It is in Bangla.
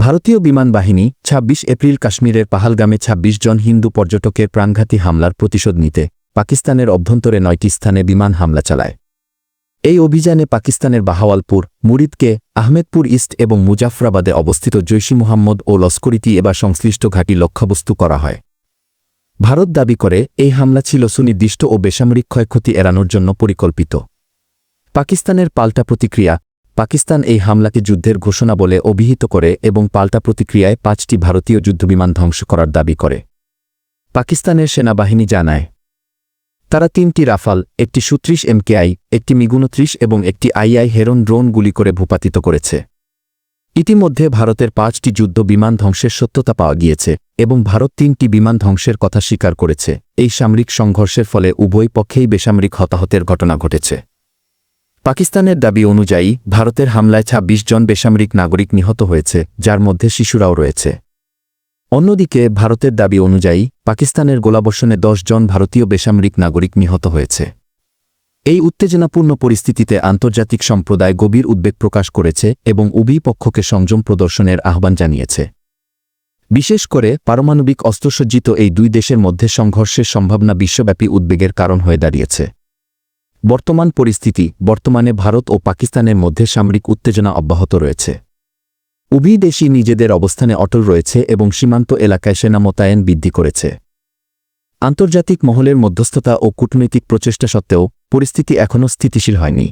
ভারতীয় বিমান বাহিনী ২৬ এপ্রিল কাশ্মীরের পাহালগামে ২৬ জন হিন্দু পর্যটকের প্রাণঘাতী হামলার প্রতিশোধ নিতে পাকিস্তানের অভ্যন্তরে নয়টি স্থানে বিমান হামলা চালায়। এই অভিযানে পাকিস্তানের বাহাওয়ালপুর, মুরিদকে, আহমেদপুর ইস্ট এবং মুজাফরাবাদে অবস্থিত জৈশি মুহাম্মদ ও লস্করিতি এবার সংশ্লিষ্ট ঘাঁটি লক্ষ্যবস্তু করা হয়। ভারত দাবি করে, এই হামলা ছিল সুনির্দিষ্ট ও বেসামরিক ক্ষয়ক্ষতি এড়ানোর জন্য পরিকল্পিত। পাকিস্তানের পাল্টা প্রতিক্রিয়া পাকিস্তান এই হামলাকে যুদ্ধের ঘোষণা বলে অভিহিত করে এবং পাল্টা প্রতিক্রিয়ায় পাঁচটি ভারতীয় যুদ্ধবিমান ধ্বংস করার দাবি করে। পাকিস্তানের সেনাবাহিনী জানায়, তারা তিনটি রাফাল, একটি সুত্রিশ এমকেআই, একটি মিগুনত্রিশ এবং একটি আইআই হেরন ড্রোন গুলি করে ভূপাতিত করেছে। ইতিমধ্যে ভারতের পাঁচটি যুদ্ধ বিমান ধ্বংসের সত্যতা পাওয়া গিয়েছে এবং ভারত তিনটি বিমান ধ্বংসের কথা স্বীকার করেছে। এই সামরিক সংঘর্ষের ফলে উভয় পক্ষেই বেসামরিক হতাহতের ঘটনা ঘটেছে। পাকিস্তানের দাবি অনুযায়ী, ভারতের হামলায় ২৬ জন বেসামরিক নাগরিক নিহত হয়েছে, যার মধ্যে শিশুরাও রয়েছে। অন্যদিকে, ভারতের দাবি অনুযায়ী, পাকিস্তানের গোলাবর্ষণে দশ জন ভারতীয় বেসামরিক নাগরিক নিহত হয়েছে। এই উত্তেজনাপূর্ণ পরিস্থিতিতে আন্তর্জাতিক সম্প্রদায় গভীর উদ্বেগ প্রকাশ করেছে এবং উভয় পক্ষকে সংযম প্রদর্শনের আহ্বান জানিয়েছে। বিশেষ করে, পারমাণবিক অস্ত্রসজ্জিত এই দুই দেশের মধ্যে সংঘর্ষের সম্ভাবনা বিশ্বব্যাপী উদ্বেগের কারণ হয়ে দাঁড়িয়েছে। বর্তমান পরিস্থিতি, বর্তমানে ভারত ও পাকিস্তানের মধ্যে সামরিক উত্তেজনা অব্যাহত রয়েছে। উভয় দেশই নিজেদের অবস্থানে অটল রয়েছে এবং সীমান্ত এলাকায় সেনা মোতায়েন বৃদ্ধি করেছে। আন্তর্জাতিক মহলের মধ্যস্থতা ও কূটনৈতিক প্রচেষ্টা সত্ত্বেও পরিস্থিতি এখনও স্থিতিশীল হয়নি।